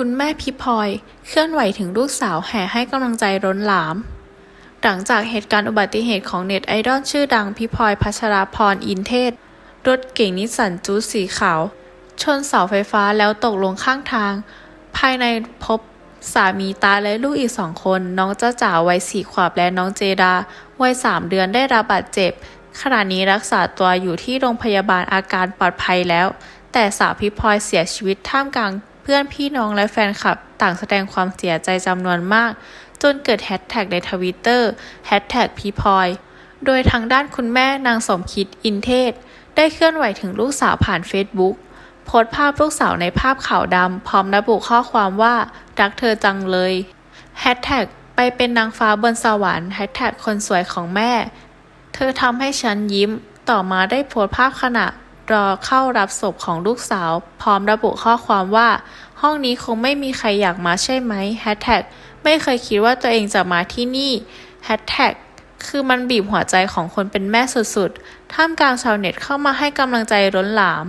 คุณแม่พิพลอยเคลื่อนไหวถึงลูกสาวแห่ให้กำลังใจร้นหลาม หลังจากเหตุการณ์อุบัติเหตุของเน็ตไอดอลชื่อดังพิพลอยพัชราพรอินเทศ รถเก่งนิสสันจูสสีขาว ชนเสาไฟฟ้าแล้วตกลงข้างทาง ภายในพบสามีตายและลูกอีกสองคน น้องเจ้าจ๋าวัยสี่ขวบและน้องเจดาวัยสามเดือนได้รับบาดเจ็บ ขณะนี้รักษาตัวอยู่ที่โรงพยาบาลอาการปลอดภัยแล้ว แต่สาวพิพลอยเสียชีวิตท่ามกลาง พื่อนพี่น้องและแฟนคลับ ต่างแสดงความเสียใจจำนวนมาก จนเกิดแฮชแท็กในทวิตเตอร์แฮชแท็กพิพอยโดยทางด้านคุณแม่นางสมคิดอินเทศ ได้เคลื่อนไหวถึงลูกสาวผ่านเฟซบุ๊กโพสต์ภาพลูกสาวในภาพขาวดำพร้อมระบุข้อความว่า รักเธอจังเลยแฮชแท็กไปเป็นนางฟ้าบนสวรรค์แฮชแท็กคนสวยของแม่ เธอทำให้ฉันยิ้ม ต่อมาได้โพสต์ภาพขณะ รอเข้ารับศพของลูกสาว พร้อมระบุข้อความว่า ห้องนี้คงไม่มีใครอยากมาใช่ไหมแฮชแท็กไม่เคยคิดว่าตัวเองจะมาที่นี่แฮชแท็กคือมันบีบหัวใจของคนเป็นแม่สุดๆ ท่ามกลางชาวเน็ตเข้ามาให้กำลังใจล้นหลาม